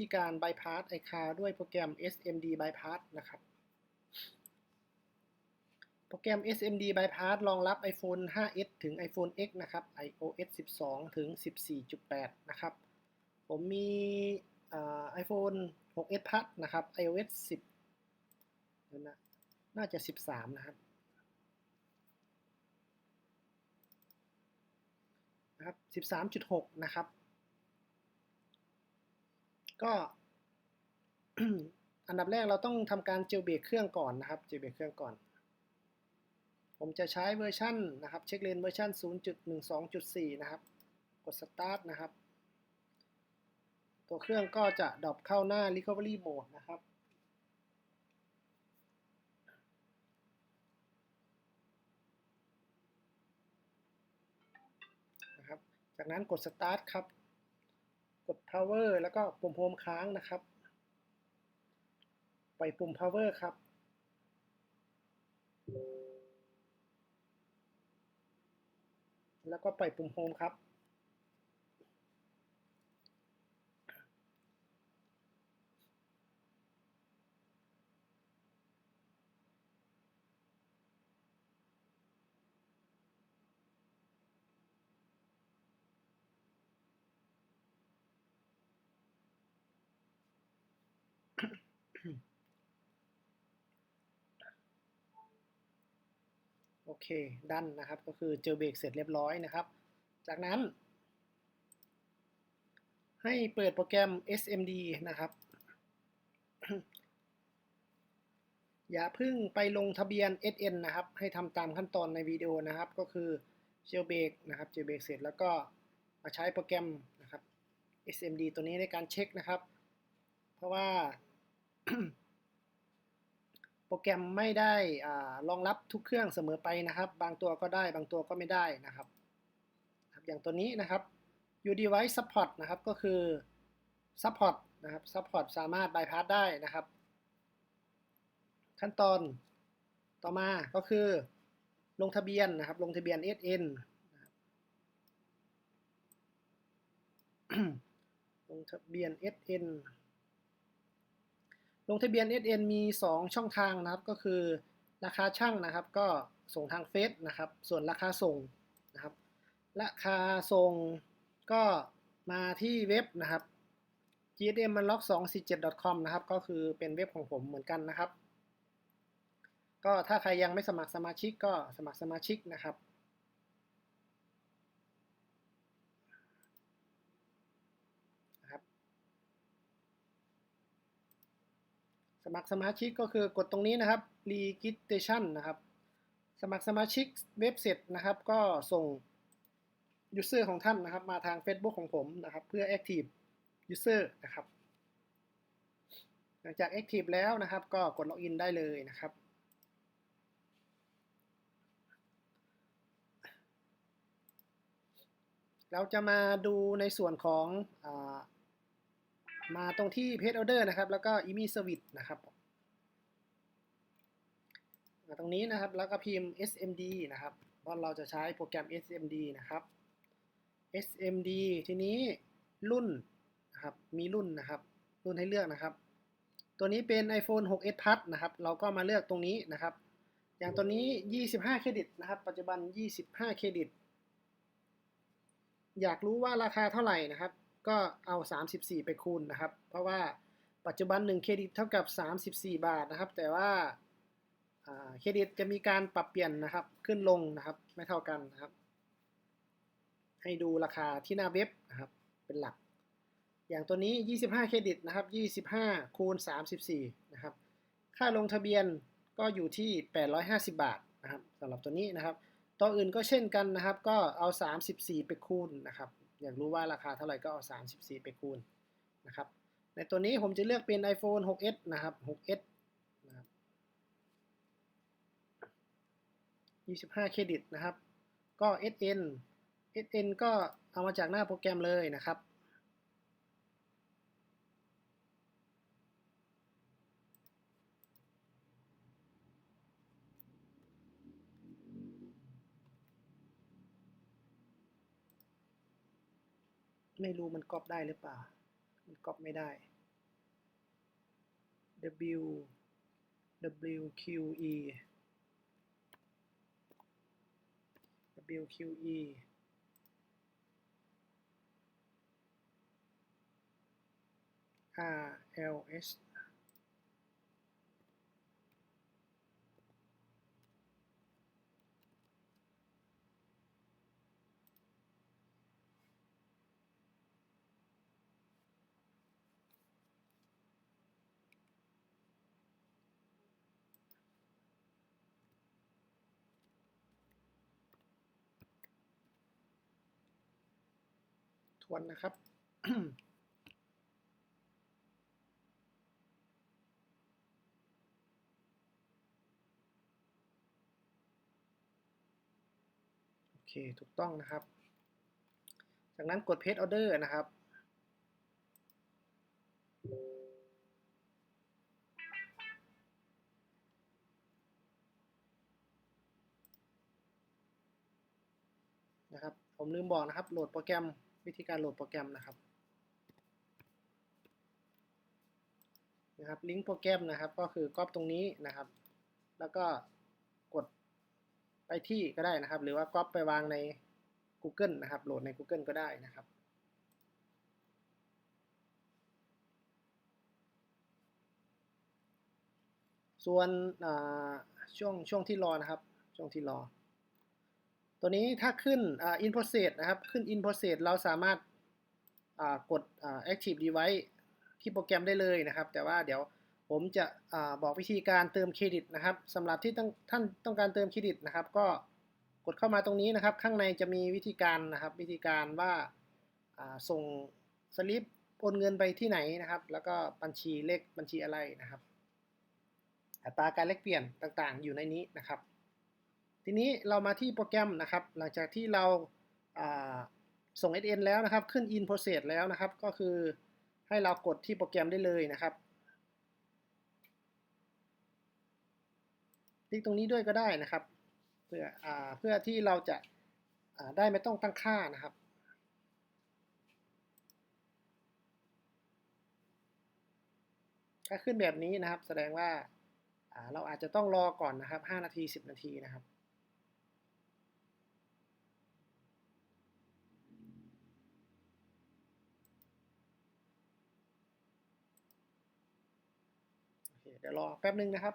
ธีการ bypass iCloud ด้วยโปรแกรม SMD bypass นะครับ โปรแกรม SMD bypass รองรับ iPhone 5s ถึง iPhone X นะครับ iOS 12 ถึง 14.8 นะครับ ผมมีอ่า iPhone 6s Plus นะครับ iOS 10นะน่าจะ 13 นะครับนะครับ 13.6 นะครับ ก็อันดับแรกเราต้องทำการเจลเบรกเครื่องก่อนนะครับเจลเบรกเครื่องก่อน ผมจะใช้เวอร์ชันนะครับ เช็คเลนเวอร์ชัน0.12.4 นะครับ กด start นะครับ ตัวเครื่องก็จะดรอปเข้าหน้า recovery mode นะครับนะครับจากนั้นกด start ครับ ด power แล้วก็ปุ่ม home ค้างนะครับ ไปปุ่ม power ครับ แล้วก็ไปปุ่ม home ครับ เคดันนะครับ ก็คือเจอเบรกเสร็จเรียบร้อยนะครับ จากนั้น ให้เปิดโปรแกรม SMD นะครับอย่าเพึ่งไปลงทะเบียน SN นะครับ ให้ทำตามขั้นตอนในวิดีโอนะครับ ก็คือเจลเบรกนะครับ เจลเบรกเสร็จแล้วก็มาใช้โปรแกรมนะครับ SMD ตัวนี้ในการเช็คนะครับ เพราะว่า โปรแกรมไม่ได้รองรับทุกเครื่องเสมอไปนะครับ บางตัวก็ได้บางตัวก็ไม่ได้นะครับ อย่างตัวนี้นะครับ U device support นะครับก็คือ support นะครับ support สามารถ bypass ได้นะครับ ขั้นตอนต่อมาก็คือ ลงทะเบียนนะครับ ลงทะเบียน SN นะลงทะเบียน SN ลงทะเบียน SN มี 2 ช่องทางนะครับ ก็คือราคาช่างนะครับ ก็ส่งทางเฟซนะครับ ส่วนราคาส่งนะครับ ราคาส่งก็มาที่เว็บนะครับ gsmunlock247.com นะครับ ก็คือเป็นเว็บของผมเหมือนกันนะครับ ก็ถ้าใครยังไม่สมัครสมาชิกก็สมัครสมาชิกนะครับ ส มัครสมาชิกก็คือกดตรงนี้นะครับ registration นะครับ สมัครสมาชิกเว็บเสร็จนะครับ ก็ส่ง user ของท่านนะครับ มาทาง Facebook ของผมนะครับ เพื่อ active user นะครับ หลังจาก active แล้วนะครับ ก็กด login ได้เลยนะครับเราจะมาดูในส่วนของอ มาตรงที่ page order นะครับ แล้วก็ email service นะครับมาตรงนี้นะครับ แล้วก็พิมพ์ smd นะครับเพราะเราจะใช้โปรแกรม smd นะครับ smd ทีนี้รุ่นนะครับ มีรุ่นนะครับ รุ่นให้เลือกนะครับ ตัวนี้เป็น iPhone 6s Plus นะครับ เราก็มาเลือกตรงนี้นะครับ อย่างตัวนี้ 25 เครดิตนะครับ ปัจจุบัน 25 เครดิต อยากรู้ว่าราคาเท่าไหร่นะครับ ก็เอา 34 ไปคูณนะครับ เพราะว่าปัจจุบัน 1 เครดิตเท่ากับ 34 บาทนะครับ แต่ว่าเครดิตจะมีการปรับเปลี่ยนนะครับ ขึ้นลงนะครับ ไม่เท่ากันนะครับ ให้ดูราคาที่หน้าเว็บนะครับ เป็นหลัก อย่างตัวนี้ 25 เครดิตนะครับ 25 คูณ 34 นะครับ ค่าลงทะเบียนก็อยู่ที่ 850 บาทนะครับสำหรับตัวนี้นะครับ ตัวอื่นก็เช่นกันนะครับ ก็เอา 34 ไปคูณนะครับ อยากรู้ว่าราคาเท่าไหร่ก็เอา 34 ไปคูณนะครับ ในตัวนี้ผมจะเลือกเป็น iPhone 6s นะครับ 6s นะครับ25 เครดิตนะครับ ก็ SN SN ก็เอามาจากหน้าโปรแกรมเลยนะครับ ไม่รู้มันก๊อปได้หรือเปล่า มันก๊อปไม่ได้ W WQE WQE RLS วนนะครับโอเคถูกต้องนะครับ จากนั้นกด Paste Order นะครับนะครับผมลืมบอกนะครับ โหลดโปรแกรม วิธีการโหลดโปรแกรมนะครับนะครับลิงก์โปรแกรมนะครับ ก็คือก๊อปตรงนี้นะครับ แล้วก็กดไปที่ก็ได้นะครับ หรือว่าก๊อปไปวางใน Google นะครับ โหลดใน Google ก็ได้นะครับส่วนช่วงช่วงที่รอนะครับ ช่วงที่รอ ตัวนี้ถ้าขึ้น in process นะครับ ขึ้น in process เราสามารถกด active device ที่โปรแกรมได้เลยนะครับ แต่ว่าเดี๋ยวผมจะอบอกวิธีการเติมเครดิตนะครับสำหรับที่ต้องท่านต้องการเติมเครดิตนะครับ ก็กดเข้ามาตรงนี้นะครับ ข้างในจะมีวิธีการนะครับ วิธีการว่าส่งสลิปโอนเงินไปที่ไหนนะครับ แล้วก็บัญชีเลขบัญชีอะไรนะครับ อัตราการแลกเปลี่ยนต่างๆ อยู่ในนี้นะครับ ทีนี้เรามาที่โปรแกรมนะครับ หลังจากที่เราส่ง SN แล้วนะครับ ขึ้น in process แล้วนะครับ ก็คือให้เรากดที่โปรแกรมได้เลยนะครับ คลิกตรงนี้ด้วยก็ได้นะครับ เพื่ออเพื่อที่เราจะได้ไม่ต้องตั้งค่านะครับ ถ้าขึ้นแบบนี้นะครับ แสดงว่าเราอาจจะต้องรอก่อนนะครับ 5 นาที 10 นาทีนะครับ เดี๋ยวรอแป๊บนึงนะครับ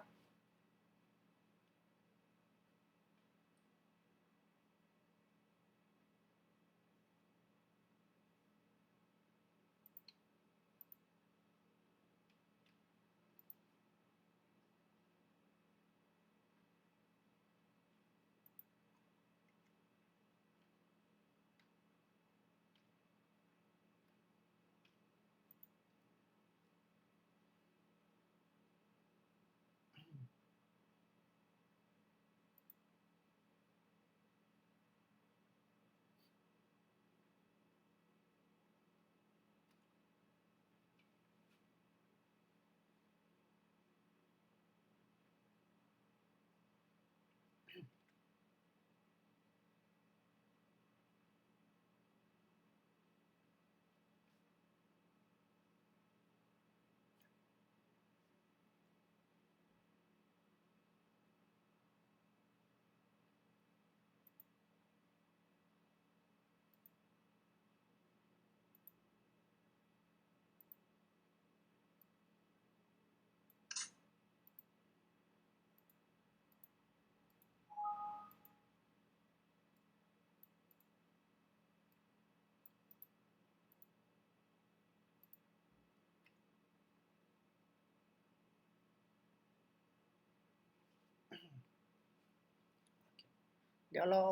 ดี๋ยวเรา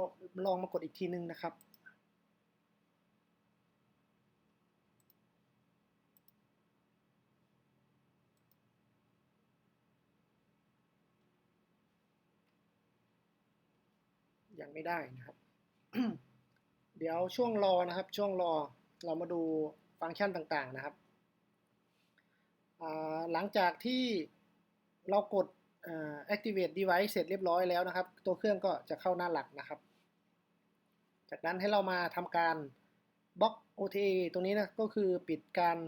ลองมากดอีกทีนึงนะครับ ยังไม่ได้นะครับ เดี๋ยวช่วงรอนะครับ ช่วงรอเรามาดูฟังก์ชันต่างๆนะครับ หลังจากที่เรากด activate device เสร็จเรียบร้อยแล้วนะครับ ตัวเครื่องก็จะเข้าหน้าหลักนะครับ จากนั้นให้เรามาทำการบล็อก OTA ตรงนี้นะก็คือปิดการ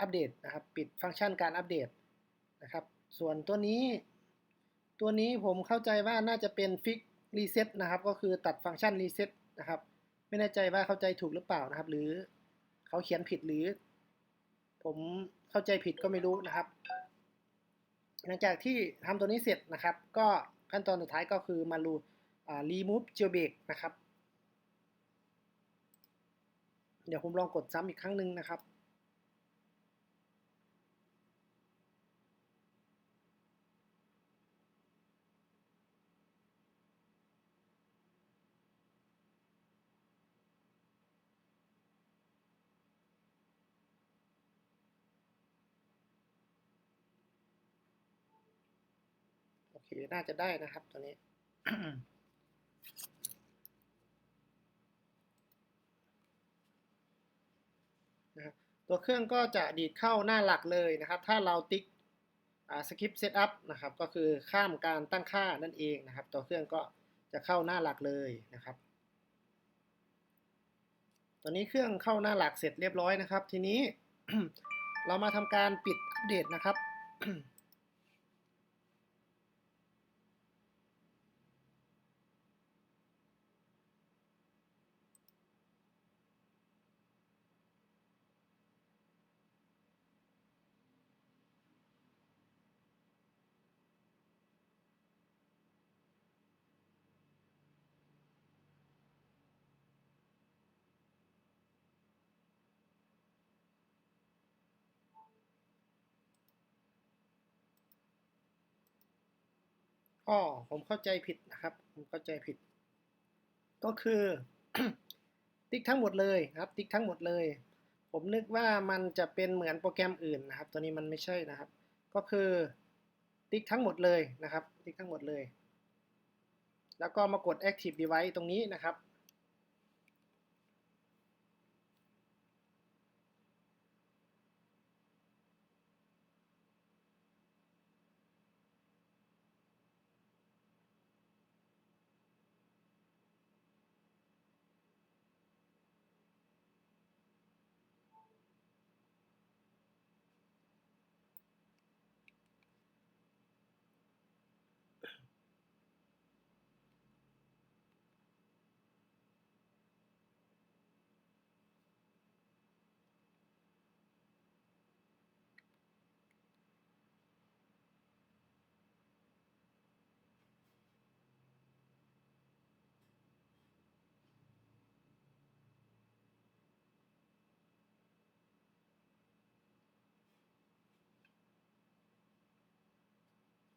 อัปเดตนะครับ ปิดฟังก์ชันการอัปเดตนะครับ ส่วนตัวนี้ ตัวนี้ผมเข้าใจว่าน่าจะเป็นฟิกรีเซ็ตนะครับ ก็คือตัดฟังก์ชันรีเซ็ตนะครับ ไม่แน่ใจว่าเข้าใจถูกหรือเปล่านะครับ หรือเขาเขียนผิดหรือ ผมเข้าใจผิดก็ไม่รู้นะครับ หลังจากที่ทำตัวนี้เสร็จนะครับ ก็ขั้นตอนสุดท้ายก็คือมาลูรีมูฟเจลเบรกนะครับ เดี๋ยวผมลองกดซ้ำอีกครั้งหนึ่งนะครับ โอน่าจะได้นะครับตัวนี้นะครับตัวเครื่องก็จะดีดเข้าหน้าหลักเลยนะครับ ถ้าเราติ๊กสกิปต์เซตอัพนะครับ ก็คือข้ามการตั้งค่านั่นเองนะครับ ตัวเครื่องก็จะเข้าหน้าหลักเลยนะครับ ตอนนี้เครื่องเข้าหน้าหลักเสร็จเรียบร้อยนะครับ ทีนี้เรามาทำการปิดอัปเดตนะครับ อ๋อผมเข้าใจผิดนะครับ ผมเข้าใจผิด ก็คือ ติ๊กทั้งหมดเลยนะครับ ติ๊กทั้งหมดเลย ผมนึกว่ามันจะเป็นเหมือนโปรแกรมอื่นนะครับ ตัวนี้มันไม่ใช่นะครับ ก็คือ ติ๊กทั้งหมดเลยนะครับ ติ๊กทั้งหมดเลย แล้วก็มากด active device ตรงนี้นะครับ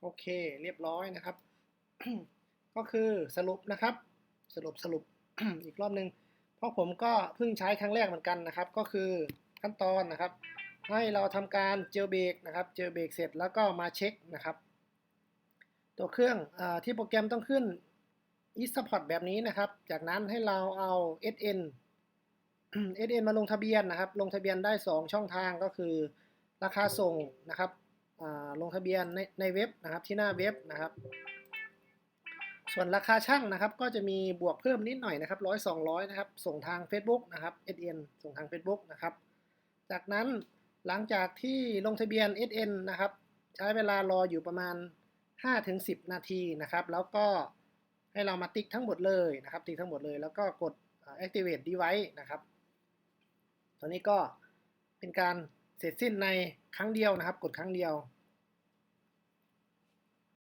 โอเคเรียบร้อยนะครับ ก็คือสรุปนะครับ สรุปสรุปอีกรอบหนึ่งเพราะผมก็เพิ่งใช้ครั้งแรกเหมือนกันนะครับ ก็คือขั้นตอนนะครับ ให้เราทำการเจลเบรกนะครับ เจลเบรกเสร็จแล้วก็มาเช็คนะครับ ตัวเครื่องอที่โปรแกรมต้องขึ้น e support แบบนี้นะครับ จากนั้นให้เราเอา sn sn มาลงทะเบียนนะครับ ลงทะเบียนได้ 2 ช่องทางก็คือราคาส่งนะครับ ลงทะเบียนในในเว็บนะครับที่หน้าเว็บนะครับ ส่วนราคาช่างนะครับ ก็จะมีบวกเพิ่มนิดหน่อยนะครับร้อยสองร้อยนะครับ ส่งทาง Facebook นะครับ SN ส่งทาง Facebook นะครับ จากนั้นหลังจากที่ลงทะเบียน SN นะครับ ใช้เวลารออยู่ประมาณ 5-10 นาทีนะครับ แล้วก็ให้เรามาติ๊กทั้งหมดเลยนะครับ ติ๊กทั้งหมดเลย แล้วก็กด activate device นะครับตัวนี้ก็เป็นการเสร็จสิ้นใน ครั้งเดียวนะครับ กดครั้งเดียว